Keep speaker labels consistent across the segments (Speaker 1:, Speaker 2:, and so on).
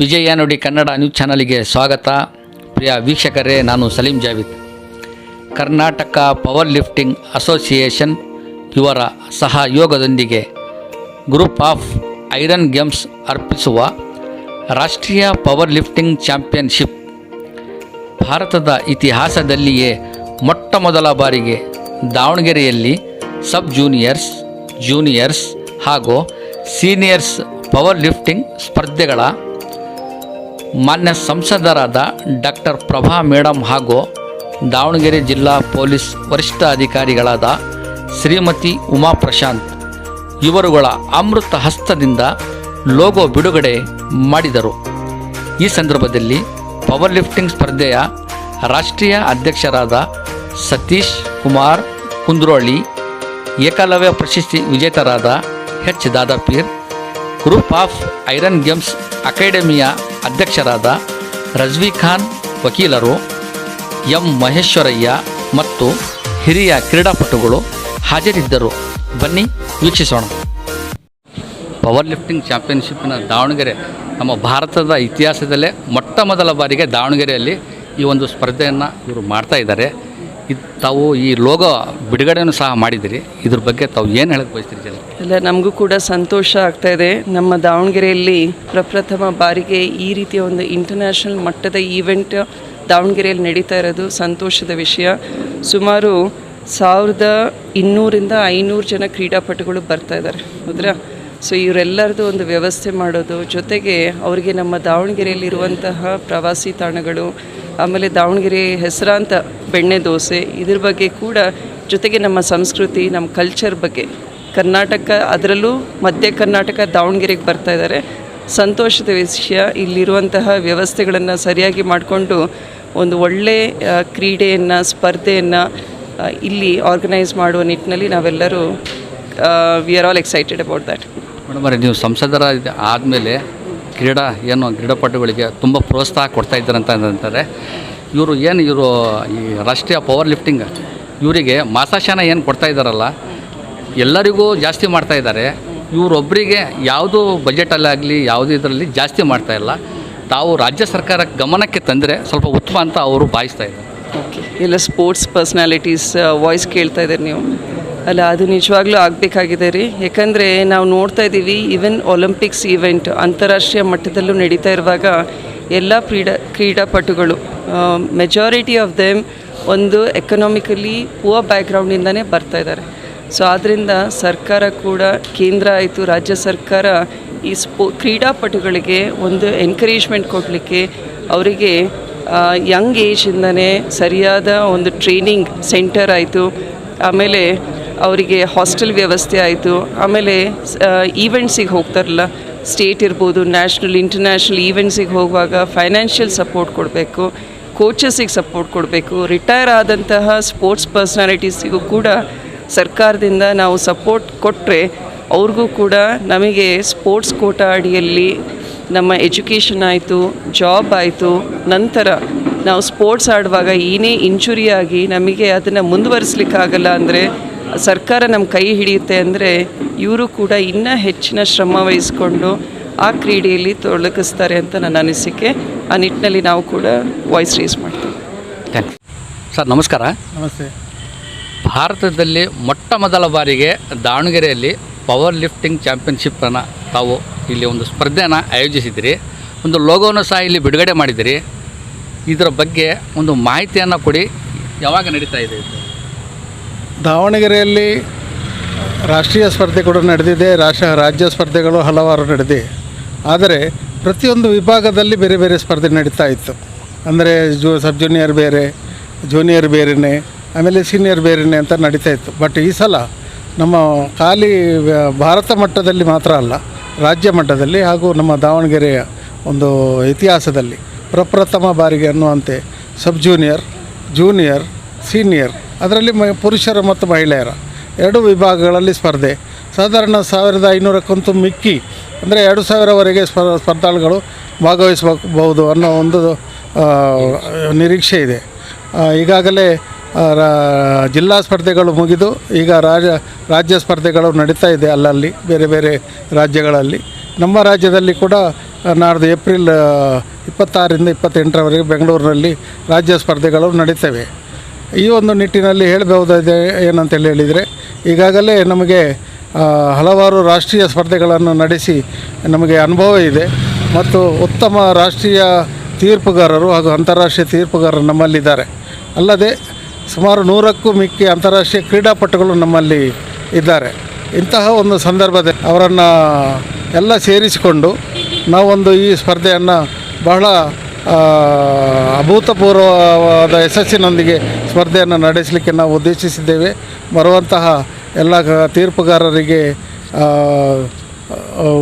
Speaker 1: ವಿಜಯ ನುಡಿ ಕನ್ನಡ ನ್ಯೂಸ್ ಚಾನಲ್ಗೆ ಸ್ವಾಗತ. ಪ್ರಿಯ ವೀಕ್ಷಕರೇ, ನಾನು Salim Javed. Karnataka power lifting association ಇವರ ಸಹಯೋಗದೊಂದಿಗೆ ಗ್ರೂಪ್ ಆಫ್ ಐರನ್ ಗೇಮ್ಸ್ ಅರ್ಪಿಸುವ ರಾಷ್ಟ್ರೀಯ ಪವರ್ ಲಿಫ್ಟಿಂಗ್ ಚಾಂಪಿಯನ್ಶಿಪ್ ಭಾರತದ ಇತಿಹಾಸದಲ್ಲಿಯೇ ಮೊಟ್ಟ ಮೊದಲ ಬಾರಿಗೆ ದಾವಣಗೆರೆಯಲ್ಲಿ ಸಬ್ ಜೂನಿಯರ್ಸ್ ಜೂನಿಯರ್ಸ್ ಹಾಗೂ ಸೀನಿಯರ್ಸ್ ಪವರ್ ಲಿಫ್ಟಿಂಗ್ ಸ್ಪರ್ಧೆಗಳ ಮಾನ್ಯ ಸಂಸದರಾದ ಡಾಕ್ಟರ್ ಪ್ರಭಾ ಮೇಡಮ್ ಹಾಗೂ ದಾವಣಗೆರೆ ಜಿಲ್ಲಾ ಪೊಲೀಸ್ ವರಿಷ್ಠ ಅಧಿಕಾರಿಗಳಾದ ಶ್ರೀಮತಿ ಉಮಾ ಪ್ರಶಾಂತ್ ಇವರುಗಳ ಅಮೃತ ಹಸ್ತದಿಂದ ಲೋಗೋ ಬಿಡುಗಡೆ ಮಾಡಿದರು. ಈ ಸಂದರ್ಭದಲ್ಲಿ ಪವರ್ ಲಿಫ್ಟಿಂಗ್ ಸ್ಪರ್ಧೆಯ ರಾಷ್ಟ್ರೀಯ ಅಧ್ಯಕ್ಷರಾದ ಸತೀಶ್ ಕುಮಾರ್ ಕುಂದ್ರೋಳಿ, ಏಕಲವ್ಯ ಪ್ರಶಸ್ತಿ ವಿಜೇತರಾದ H. Dadapeer group of iron games ಅಕಾಡೆಮಿಯ ಅಧ್ಯಕ್ಷರಾದ ರಜ್ವಿ ಖಾನ್ ವಕೀಲರು ಎಂ ಮಹೇಶ್ವರಯ್ಯ ಮತ್ತು ಹಿರಿಯ ಕ್ರೀಡಾಪಟುಗಳು ಹಾಜರಿದ್ದರು. ಬನ್ನಿ ವೀಕ್ಷಿಸೋಣ. ಪವರ್ ಲಿಫ್ಟಿಂಗ್ ಚಾಂಪಿಯನ್ಶಿಪ್ನ ದಾವಣಗೆರೆ, ನಮ್ಮ ಭಾರತದ ಇತಿಹಾಸದಲ್ಲೇ ಮೊಟ್ಟ ಮೊದಲ ಬಾರಿಗೆ ದಾವಣಗೆರೆಯಲ್ಲಿ ಈ ಒಂದು ಸ್ಪರ್ಧೆಯನ್ನು ಇವರು ಮಾಡ್ತಾ ಇದ್ದಾರೆ. ಇದು ತಾವು ಈ ಲೋಗೋ ಬಿಡುಗಡೆಯನ್ನು ಸಹ ಮಾಡಿದಿರಿ ಇದ್ರ ಬಗ್ಗೆ ತಾವು ಏನು ಹೇಳಕ್ಕೆ ಬಯಸ್ತೀರಿ ಜನ
Speaker 2: ಇಲ್ಲ ನಮಗೂ ಕೂಡ ಸಂತೋಷ ಆಗ್ತಾ ಇದೆ. ನಮ್ಮ ದಾವಣಗೆರೆಯಲ್ಲಿ ಪ್ರಪ್ರಥಮ ಬಾರಿಗೆ ಈ ರೀತಿಯ ಒಂದು ಇಂಟರ್ನ್ಯಾಷನಲ್ ಮಟ್ಟದ ಈವೆಂಟ್ ದಾವಣಗೆರೆಯಲ್ಲಿ ನಡೀತಾ ಇರೋದು ಸಂತೋಷದ ವಿಷಯ. ಸುಮಾರು ಸಾವಿರದ ಇನ್ನೂರಿಂದ ಐನೂರು ಜನ ಕ್ರೀಡಾಪಟುಗಳು ಬರ್ತಾ ಇದ್ದಾರೆ. ಹೌದ್ರಾ? ಸೊ ಇವರೆಲ್ಲರದು ಒಂದು ವ್ಯವಸ್ಥೆ ಮಾಡೋದು ಜೊತೆಗೆ ಅವರಿಗೆ ನಮ್ಮ ದಾವಣಗೆರೆಯಲ್ಲಿರುವಂತಹ ಪ್ರವಾಸಿ ತಾಣಗಳು ಆಮೇಲೆ ದಾವಣಗೆರೆ ಹೆಸರಾಂತ ಬೆಣ್ಣೆ ದೋಸೆ, ಇದ್ರ ಬಗ್ಗೆ ಕೂಡ ಜೊತೆಗೆ ನಮ್ಮ ಸಂಸ್ಕೃತಿ, ನಮ್ಮ ಕಲ್ಚರ್ ಬಗ್ಗೆ. ಕರ್ನಾಟಕ, ಅದರಲ್ಲೂ ಮಧ್ಯ ಕರ್ನಾಟಕ ದಾವಣಗೆರೆಗೆ ಬರ್ತಾ ಇದ್ದಾರೆ ಸಂತೋಷದ ವಿಷಯ, ಇಲ್ಲಿರುವಂತಹ ವ್ಯವಸ್ಥೆಗಳನ್ನು ಸರಿಯಾಗಿ ಮಾಡಿಕೊಂಡು ಒಂದು ಒಳ್ಳೆ ಕ್ರೀಡೆಯನ್ನು, ಸ್ಪರ್ಧೆಯನ್ನು ಇಲ್ಲಿ ಆರ್ಗನೈಸ್ ಮಾಡುವ ನಿಟ್ಟಿನಲ್ಲಿ ನಾವೆಲ್ಲರೂ we are all excited about that
Speaker 1: madam ನೀವು ಸಂಸದರ ಆದಮೇಲೆ ಕ್ರೀಡಾ ಏನು ಕ್ರೀಡಾಪಟುಗಳಿಗೆ ತುಂಬ ಪ್ರೋತ್ಸಾಹ ಕೊಡ್ತಾ ಇದ್ದಾರಂತ ಅಂತಾರೆ. ಇವರು ಏನು ಇವರು ಈ ರಾಷ್ಟ್ರೀಯ ಪವರ್ ಲಿಫ್ಟಿಂಗ್ ಇವರಿಗೆ ಮಾಸಾಶನ ಏನು ಕೊಡ್ತಾ ಇದ್ದಾರಲ್ಲ, ಎಲ್ಲರಿಗೂ ಜಾಸ್ತಿ ಮಾಡ್ತಾ ಇದ್ದಾರೆ. ಇವರೊಬ್ಬರಿಗೆ ಯಾವುದು ಬಜೆಟಲ್ಲಾಗಲಿ ಯಾವುದೇ ಇದರಲ್ಲಿ ಜಾಸ್ತಿ ಮಾಡ್ತಾ ಇಲ್ಲ. ತಾವು ರಾಜ್ಯ ಸರ್ಕಾರ ಗಮನಕ್ಕೆ ತಂದರೆ ಸ್ವಲ್ಪ ಉತ್ತಮ ಅಂತ ಅವರು ಭಾವಿಸ್ತಾ ಇದ್ದಾರೆ.
Speaker 2: ಎಲ್ಲ ಸ್ಪೋರ್ಟ್ಸ್ ಪರ್ಸ್ನಾಲಿಟೀಸ್ ವಾಯ್ಸ್ ಕೇಳ್ತಾ ಇದ್ದೀರಿ ನೀವು. ಅಲ್ಲ, ಅದು ನಿಜವಾಗ್ಲೂ ಆಗಬೇಕಾಗಿದೆ ರೀ. ಯಾಕಂದರೆ ನಾವು ನೋಡ್ತಾ ಇದ್ದೀವಿ ಈವನ್ ಒಲಿಂಪಿಕ್ಸ್ ಈವೆಂಟ್ ಅಂತಾರಾಷ್ಟ್ರೀಯ ಮಟ್ಟದಲ್ಲೂ ನಡೀತಾ ಇರುವಾಗ ಎಲ್ಲ ಕ್ರೀಡಾ, ಕ್ರೀಡಾಪಟುಗಳು ಮೆಜಾರಿಟಿ ಆಫ್ ದೆಮ್ ಒಂದು ಎಕನಾಮಿಕಲಿ ಪುವರ್ ಬ್ಯಾಕ್ಗ್ರೌಂಡಿಂದನೇ ಬರ್ತಾ ಇದ್ದಾರೆ. ಸೊ ಆದ್ದರಿಂದ ಸರ್ಕಾರ ಕೂಡ, ಕೇಂದ್ರ ಆಯಿತು, ರಾಜ್ಯ ಸರ್ಕಾರ ಈ ಸ್ಪೋ, ಕ್ರೀಡಾಪಟುಗಳಿಗೆ ಒಂದು ಎನ್ಕರೇಜ್ಮೆಂಟ್ ಕೊಡಲಿಕ್ಕೆ ಅವರಿಗೆ ಯಂಗ್ ಏಜಿಂದನೇ ಸರಿಯಾದ ಒಂದು ಟ್ರೈನಿಂಗ್ ಸೆಂಟರ್ ಆಯಿತು. ಆಮೇಲೆ ಅವರಿಗೆ ಹಾಸ್ಟೆಲ್ ವ್ಯವಸ್ಥೆ ಆಯಿತು. ಆಮೇಲೆ ಈವೆಂಟ್ಸಿಗೆ ಹೋಗ್ತಾರಲ್ಲ, ಸ್ಟೇಟ್ ಇರ್ಬೋದು, ನ್ಯಾಷನಲ್, ಇಂಟರ್ನ್ಯಾಷನಲ್ ಈವೆಂಟ್ಸಿಗೆ ಹೋಗುವಾಗ ಫೈನಾನ್ಷಿಯಲ್ ಸಪೋರ್ಟ್ ಕೊಡಬೇಕು ಕೋಚಸಿಗೆ ಸಪೋರ್ಟ್ ಕೊಡಬೇಕು. ರಿಟೈರ್ ಆದಂತಹ ಸ್ಪೋರ್ಟ್ಸ್ ಪರ್ಸ್ನಾಲಿಟೀಸಿಗೂ ಕೂಡ ಸರ್ಕಾರದಿಂದ ನಾವು ಸಪೋರ್ಟ್ ಕೊಟ್ಟರೆ ಅವ್ರಿಗೂ ಕೂಡ ನಮಗೆ ಸ್ಪೋರ್ಟ್ಸ್ ಕೋಟಾ ಅಡಿಯಲ್ಲಿ ನಮ್ಮ ಎಜುಕೇಷನ್ ಆಯಿತು, ಜಾಬ್ ಆಯಿತು. ನಂತರ ನಾವು ಸ್ಪೋರ್ಟ್ಸ್ ಆಡುವಾಗ ಏನೇ ಇಂಜುರಿ ಆಗಿ ನಮಗೆ ಅದನ್ನು ಮುಂದುವರಿಸ್ಲಿಕ್ಕಾಗಲ್ಲ ಅಂದರೆ ಸರ್ಕಾರ ನಮ್ಮ ಕೈ ಹಿಡಿಯುತ್ತೆ ಅಂದರೆ ಇವರು ಕೂಡ ಇನ್ನೂ ಹೆಚ್ಚಿನ ಶ್ರಮ ವಹಿಸ್ಕೊಂಡು ಆ ಕ್ರೀಡೆಯಲ್ಲಿ ತೊಡಗಿಸ್ತಾರೆ ಅಂತ ನನ್ನ ಅನಿಸಿಕೆ. ಆ ನಿಟ್ಟಿನಲ್ಲಿ ನಾವು ಕೂಡ ವಾಯ್ಸ್ ರೇಸ್ ಮಾಡ್ತೀವಿ.
Speaker 1: ಥ್ಯಾಂಕ್ಸ್ ಸರ್ ನಮಸ್ಕಾರ.
Speaker 3: ನಮಸ್ತೆ.
Speaker 1: ಭಾರತದಲ್ಲಿ ಮೊಟ್ಟ ಮೊದಲ ಬಾರಿಗೆ ದಾವಣಗೆರೆಯಲ್ಲಿ ಪವರ್ ಲಿಫ್ಟಿಂಗ್ ಚಾಂಪಿಯನ್ಶಿಪ್ಪನ್ನು ತಾವು ಇಲ್ಲಿ ಒಂದು ಸ್ಪರ್ಧೆನ ಆಯೋಜಿಸಿದಿರಿ. ಒಂದು ಲೋಗೋನ ಸಹ ಇಲ್ಲಿ ಬಿಡುಗಡೆ ಮಾಡಿದಿರಿ. ಇದರ ಬಗ್ಗೆ ಒಂದು ಮಾಹಿತಿಯನ್ನು ಕೊಡಿ. ಯಾವಾಗ ನಡೀತಾ ಇದೆ ಇದು?
Speaker 3: ದಾವಣಗೆರೆಯಲ್ಲಿ ರಾಷ್ಟ್ರೀಯ ಸ್ಪರ್ಧೆ ಕೂಡ ನಡೆದಿದೆ, ರಾಷ್ಟ್ರ, ರಾಜ್ಯ ಸ್ಪರ್ಧೆಗಳು ಹಲವಾರು ನಡೆದಿದೆ. ಆದರೆ ಪ್ರತಿಯೊಂದು ವಿಭಾಗದಲ್ಲಿ ಬೇರೆ ಬೇರೆ ಸ್ಪರ್ಧೆ ನಡೀತಾ ಇತ್ತು. ಅಂದರೆ ಜೂ, ಸಬ್ ಜೂನಿಯರ್ ಬೇರೆ, ಜೂನಿಯರ್ ಬೇರೆನೇ, ಆಮೇಲೆ ಸೀನಿಯರ್ ಬೇರೆನೇ ಅಂತ ನಡೀತಾ ಇತ್ತು. ಬಟ್ ಈ ಸಲ ನಮ್ಮ ಖಾಲಿ ಭಾರತ ಮಟ್ಟದಲ್ಲಿ ಮಾತ್ರ ಅಲ್ಲ, ರಾಜ್ಯ ಮಟ್ಟದಲ್ಲಿ ಹಾಗೂ ನಮ್ಮ ದಾವಣಗೆರೆಯ ಒಂದು ಇತಿಹಾಸದಲ್ಲಿ ಪ್ರಪ್ರಥಮ ಬಾರಿಗೆ ಅನ್ನುವಂತೆ ಸಬ್ ಜೂನಿಯರ್ ಜೂನಿಯರ್, ಸೀನಿಯರ್ ಅದರಲ್ಲಿ ಮ ಪುರುಷರು ಮತ್ತು ಮಹಿಳೆಯರ. ಎರಡು ವಿಭಾಗಗಳಲ್ಲಿ ಸ್ಪರ್ಧೆ. ಸಾಧಾರಣ ಸಾವಿರದ ಐನೂರಕ್ಕಂತೂ ಮಿಕ್ಕಿ, ಅಂದರೆ ಎರಡು ಸಾವಿರವರೆಗೆ ಸ್ಪರ್ ಸ್ಪರ್ಧಾಳುಗಳು ಭಾಗವಹಿಸಬಹುದು ಅನ್ನೋ ಒಂದು ನಿರೀಕ್ಷೆ ಇದೆ. ಈಗಾಗಲೇ ಜಿಲ್ಲಾ ಸ್ಪರ್ಧೆಗಳು ಮುಗಿದು, ಈಗ ರಾಜ, ರಾಜ್ಯ ಸ್ಪರ್ಧೆಗಳು ನಡೀತಾ ಇದೆ ಅಲ್ಲಲ್ಲಿ, ಬೇರೆ ಬೇರೆ ರಾಜ್ಯಗಳಲ್ಲಿ. ನಮ್ಮ ರಾಜ್ಯದಲ್ಲಿ ಕೂಡ ನಾಡ್ದು ಏಪ್ರಿಲ್ ಇಪ್ಪತ್ತಾರರಿಂದ ಇಪ್ಪತ್ತೆಂಟರವರೆಗೆ ಬೆಂಗಳೂರಿನಲ್ಲಿ ರಾಜ್ಯ ಸ್ಪರ್ಧೆಗಳು ನಡೀತವೆ. ಈ ಒಂದು ನಿಟ್ಟಿನಲ್ಲಿ ಹೇಳಬಹುದಾದ ಏನಂತೇಳಿ ಹೇಳಿದರೆ, ಈಗಾಗಲೇ ನಮಗೆ ಹಲವಾರು ರಾಷ್ಟ್ರೀಯ ಸ್ಪರ್ಧೆಗಳನ್ನು ನಡೆಸಿ ನಮಗೆ ಅನುಭವ ಇದೆ. ಮತ್ತು ಉತ್ತಮ ರಾಷ್ಟ್ರೀಯ ತೀರ್ಪುಗಾರರು ಹಾಗೂ ಅಂತಾರಾಷ್ಟ್ರೀಯ ತೀರ್ಪುಗಾರರು ನಮ್ಮಲ್ಲಿದ್ದಾರೆ. ಅಲ್ಲದೆ ಸುಮಾರು ನೂರಕ್ಕೂ ಮಿಕ್ಕಿ ಅಂತಾರಾಷ್ಟ್ರೀಯ ಕ್ರೀಡಾಪಟುಗಳು ನಮ್ಮಲ್ಲಿ ಇದ್ದಾರೆ. ಇಂತಹ ಒಂದು ಸಂದರ್ಭದಲ್ಲಿ ಅವರನ್ನು ಎಲ್ಲ ಸೇರಿಸಿಕೊಂಡು ನಾವೊಂದು ಈ ಸ್ಪರ್ಧೆಯನ್ನು ಬಹಳ ಅಭೂತಪೂರ್ವವಾದ ಯಶಸ್ಸಿನೊಂದಿಗೆ ಸ್ಪರ್ಧೆಯನ್ನು ನಡೆಸಲಿಕ್ಕೆ ನಾವು ಉದ್ದೇಶಿಸಿದ್ದೇವೆ. ಬರುವಂತಹ ಎಲ್ಲ ತೀರ್ಪುಗಾರರಿಗೆ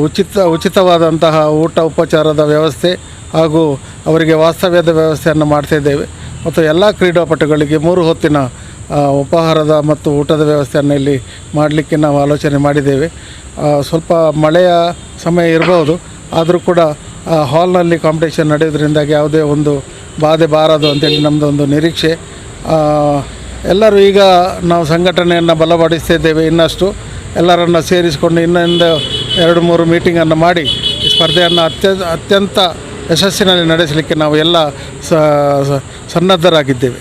Speaker 3: ಉಚಿತ, ಉಚಿತವಾದಂತಹ ಊಟ ಉಪಚಾರದ ವ್ಯವಸ್ಥೆ ಹಾಗೂ ಅವರಿಗೆ ವಾಸ್ತವ್ಯದ ವ್ಯವಸ್ಥೆಯನ್ನು ಮಾಡ್ತಾಯಿದ್ದೇವೆ ಮತ್ತು ಎಲ್ಲ ಕ್ರೀಡಾಪಟುಗಳಿಗೆ ಮೂರು ಹೊತ್ತಿನ ಉಪಹಾರದ ಮತ್ತು ಊಟದ ವ್ಯವಸ್ಥೆಯನ್ನು ಇಲ್ಲಿ ಮಾಡಲಿಕ್ಕೆ ನಾವು ಆಲೋಚನೆ ಮಾಡಿದ್ದೇವೆ. ಸ್ವಲ್ಪ ಮಳೆಯ ಸಮಯ ಇರಬಹುದು ಆದರೂ ಕೂಡ ಹಾಲ್ನಲ್ಲಿ ಕಾಂಪಿಟೇಷನ್ ನಡೆಯೋದ್ರಿಂದಾಗಿ ಯಾವುದೇ ಒಂದು ಬಾಧೆ ಬಾರದು ಅಂತೇಳಿ ನಮ್ಮದೊಂದು ನಿರೀಕ್ಷೆ. ಎಲ್ಲರೂ ಈಗ ನಾವು ಸಂಘಟನೆಯನ್ನು ಬಲಪಡಿಸ್ತಿದ್ದೇವೆ ಇನ್ನಷ್ಟು. ಎಲ್ಲರನ್ನು ಸೇರಿಸಿಕೊಂಡು ಇನ್ನೊಂದು ಎರಡು ಮೂರು ಮೀಟಿಂಗನ್ನು ಮಾಡಿ ಸ್ಪರ್ಧೆಯನ್ನು ಅತ್ಯ, ಅತ್ಯಂತ ಯಶಸ್ಸಿನಲ್ಲಿ ನಡೆಸಲಿಕ್ಕೆ ನಾವು ಎಲ್ಲ ಸನ್ನದ್ಧರಾಗಿದ್ದೇವೆ.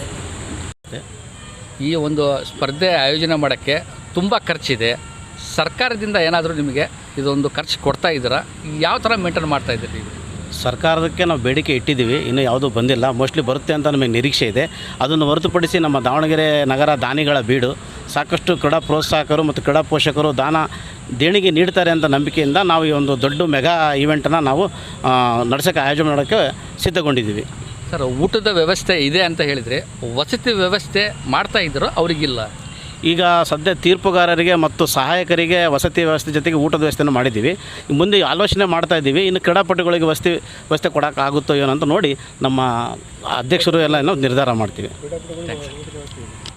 Speaker 1: ಈ ಒಂದು ಸ್ಪರ್ಧೆ ಆಯೋಜನೆ ಮಾಡೋಕ್ಕೆ ತುಂಬ ಖರ್ಚಿದೆ. ಸರ್ಕಾರದಿಂದ ಏನಾದರೂ ನಿಮಗೆ ಇದೊಂದು ಖರ್ಚು ಕೊಡ್ತಾ ಇದ್ದೀರಾ? ಯಾವ ಥರ ಮೇಂಟೈನ್ ಮಾಡ್ತಾ ಇದ್ದೀರಿ?
Speaker 4: ಸರ್ಕಾರಕ್ಕೆ ನಾವು ಬೇಡಿಕೆ ಇಟ್ಟಿದ್ದೀವಿ, ಇನ್ನೂ ಯಾವುದೂ ಬಂದಿಲ್ಲ. ಮೋಸ್ಟ್ಲಿ ಬರುತ್ತೆ ಅಂತ ನಮಗೆ ನಿರೀಕ್ಷೆ ಇದೆ. ಅದನ್ನು ಹೊರತುಪಡಿಸಿ ನಮ್ಮ ದಾವಣಗೆರೆ ನಗರ ದಾನಿಗಳ ಬೀಡು, ಸಾಕಷ್ಟು ಕ್ರೀಡಾ ಪ್ರೋತ್ಸಾಹಕರು ಮತ್ತು ಕ್ರೀಡಾ ಪೋಷಕರು ದಾನ ದೇಣಿಗೆ ನೀಡ್ತಾರೆ ಅಂತ ನಂಬಿಕೆಯಿಂದ ನಾವು ಈ ಒಂದು ದೊಡ್ಡ ಮೆಗಾ ಈವೆಂಟನ್ನು ನಾವು ನಡೆಸೋಕ್ಕೆ ಆಯೋಜನೆ ಮಾಡೋಕ್ಕೆ ಸಿದ್ಧಗೊಂಡಿದ್ದೀವಿ.
Speaker 1: ಸರ್, ಊಟದ ವ್ಯವಸ್ಥೆ ಇದೆ ಅಂತ ಹೇಳಿದರೆ, ವಸತಿ ವ್ಯವಸ್ಥೆ ಮಾಡ್ತಾ ಇದ್ದರೂ ಅವರಿಗಿಲ್ಲ.
Speaker 4: ಈಗ ಸದ್ಯ ತೀರ್ಪುಗಾರರಿಗೆ ಮತ್ತು ಸಹಾಯಕರಿಗೆ ವಸತಿ ವ್ಯವಸ್ಥೆ ಜೊತೆಗೆ ಊಟದ ವ್ಯವಸ್ಥೆಯನ್ನು ಮಾಡಿದ್ದೀವಿ. ಮುಂದೆ ಆಲೋಚನೆ ಮಾಡ್ತಾ ಇದ್ದೀವಿ. ಇನ್ನು ಕ್ರೀಡಾಪಟುಗಳಿಗೆ ವಸತಿ ವ್ಯವಸ್ಥೆ ಕೊಡೋಕ್ಕಾಗುತ್ತೋ ಏನೋ ಅಂತ ನೋಡಿ ನಮ್ಮ ಅಧ್ಯಕ್ಷರು ಎಲ್ಲ ಏನೋ ನಿರ್ಧಾರ ಮಾಡ್ತೀವಿ.